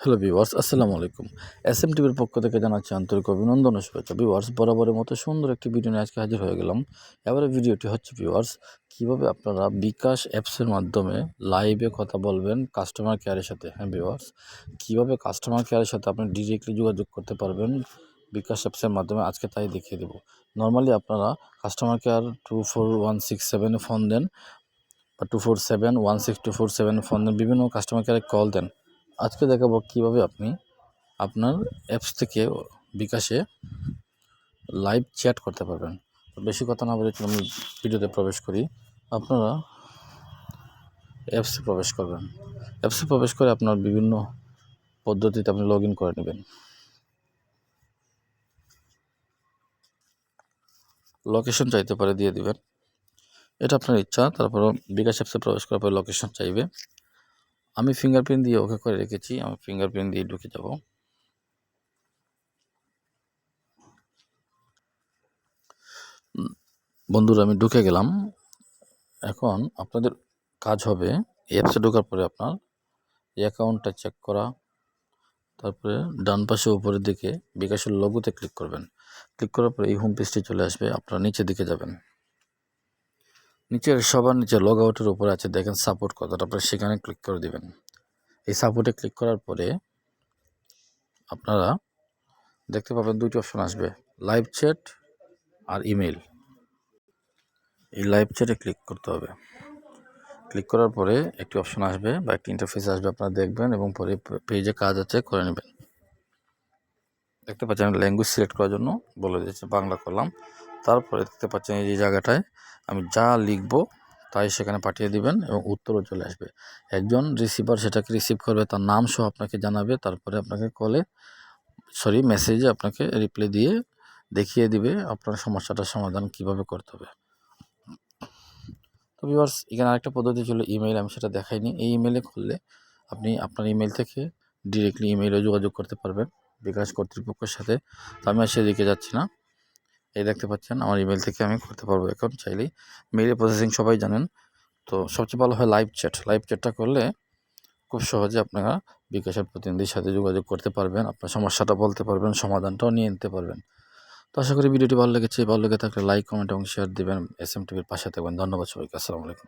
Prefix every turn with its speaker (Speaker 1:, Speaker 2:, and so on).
Speaker 1: Hello viewers আসসালামু আলাইকুম। S M টিভির পক্ষ থেকে জানাচ্ছি আন্তরিক অভিনন্দন ও শুভেচ্ছা। ভিউয়ার্স বরাবরের মতো সুন্দর একটি ভিডিও নিয়ে আজকে হাজির হয়ে গেলাম। এবারে ভিডিওটি হচ্ছে ভিউয়ার্স কীভাবে আপনারা বিকাশ অ্যাপসের মাধ্যমে লাইভে কথা বলবেন কাস্টমার কেয়ারের সাথে। হ্যাঁ ভিউয়ার্স কীভাবে কাস্টমার কেয়ারের সাথে আপনি ডিরেক্টলি যোগাযোগ করতে পারবেন বিকাশ অ্যাপসের মাধ্যমে? আজকে তাই দেখিয়ে দেবো। নর্মালি আপনারা customer care two four one six সেভেনে ফোন দেন বা two four seven one six two four seven phone দেন। বিভিন্ন কাস্টমার কেয়ারে কল দেন। আজকে দেখাবো কীভাবে আপনি আপনার অ্যাপস থেকে বিকাশে লাইভ চ্যাট করতে পারবেন। বেশি কথা না বলে আমি ভিডিওতে প্রবেশ করি। আপনারা অ্যাপসে প্রবেশ করবেন। অ্যাপসে প্রবেশ করে আপনার বিভিন্ন পদ্ধতিতে আপনি লগ করে নেবেন। লোকেশন চাইতে পারে দিয়ে দিবেন। এটা আপনার ইচ্ছা তারপরে বিকাশ অ্যাপসে প্রবেশ করার পরে লোকেশন চাইবে। আমি ফিঙ্গারপ্রিন্ট দিয়ে ওকে করে রেখেছি, আমি ফিঙ্গারপ্রিন্ট দিয়ে ঢুকে যাব। বন্ধুরা, আমি ঢুকে গেলাম। এখন আপনাদের কাজ হবে অ্যাপসে ঢোকার পরে আপনার অ্যাকাউন্টটা চেক করা, তারপরে ডান পাশে উপরের দিকে বিকাশের লঘুতে ক্লিক করবেন। ক্লিক করার পরে এই হোম পেজটি চলে আসবে, আপনারা নিচের দিকে যাবেন। নিচের, সবার নিচে লগ আউটের উপরে আছে, দেখেন সাপোর্ট কথাটা আপনারা সেখানে ক্লিক করে দিবেন। এই সাপোর্টে ক্লিক করার পরে আপনারা দেখতে পাবেন দুটি অপশন আসবে লাইভ চ্যাট আর ইমেল এই লাইভ চ্যাটে ক্লিক করতে হবে। ক্লিক করার পরে একটি অপশন আসবে বা একটি ইন্টারফেস আসবে, আপনারা দেখবেন এবং পরে পেজে কাজ আছে, করে নেবেন। দেখতে পাচ্ছেন ল্যাঙ্গুয়েজ সিলেক্ট করার জন্য বলে দিয়েছে, বাংলা করলাম। তারপরে দেখতে পাচ্ছেন এই যে জায়গাটায় আমি যা লিখব তাই সেখানে পাঠিয়ে দিবেন এবং উত্তরও চলে আসবে। একজন রিসিভার সেটাকে রিসিভ করবে, তার নাম সহ আপনাকে জানাবে, তারপরে আপনাকে কলে সরি মেসেজে আপনাকে রিপ্লাই দিয়ে দেখিয়ে দিবে আপনার সমস্যাটার সমাধান কীভাবে করতে হবে। তো ভিউয়ার্স এখানে আরেকটা পদ্ধতি ছিল ইমেল আমি সেটা দেখাইনি। এই ইমেলে করলে আপনি আপনার ইমেল থেকে ডিরেক্টলি ইমেইলে যোগাযোগ করতে পারবেন বিকাশ কর্তৃপক্ষের সাথে। তো আমি আর সেদিকে যাচ্ছি না। এই দেখতে পাচ্ছেন, আমার ইমেল থেকে আমি করতে পারব এখন চাইলেই। মেইলের প্রসেসিং সবাই জানেন। তো সবচেয়ে ভালো হয় লাইভ চ্যাট লাইভ চ্যাটটা করলে খুব সহজে আপনারা বিকাশের প্রতিনিধির সাথে যোগাযোগ করতে পারবেন, আপনার সমস্যাটা বলতে পারবেন, সমাধানটাও নিয়ে নিতে পারবেন। তো আশা করি ভিডিওটি ভালো লেগেছে। ভালো লেগে থাকলে লাইক কমেন্ট এবং শেয়ার দেবেন। এস এম টিভির পাশে থাকবেন। ধন্যবাদ সবাইকে। আসসালামু আলাইকুম।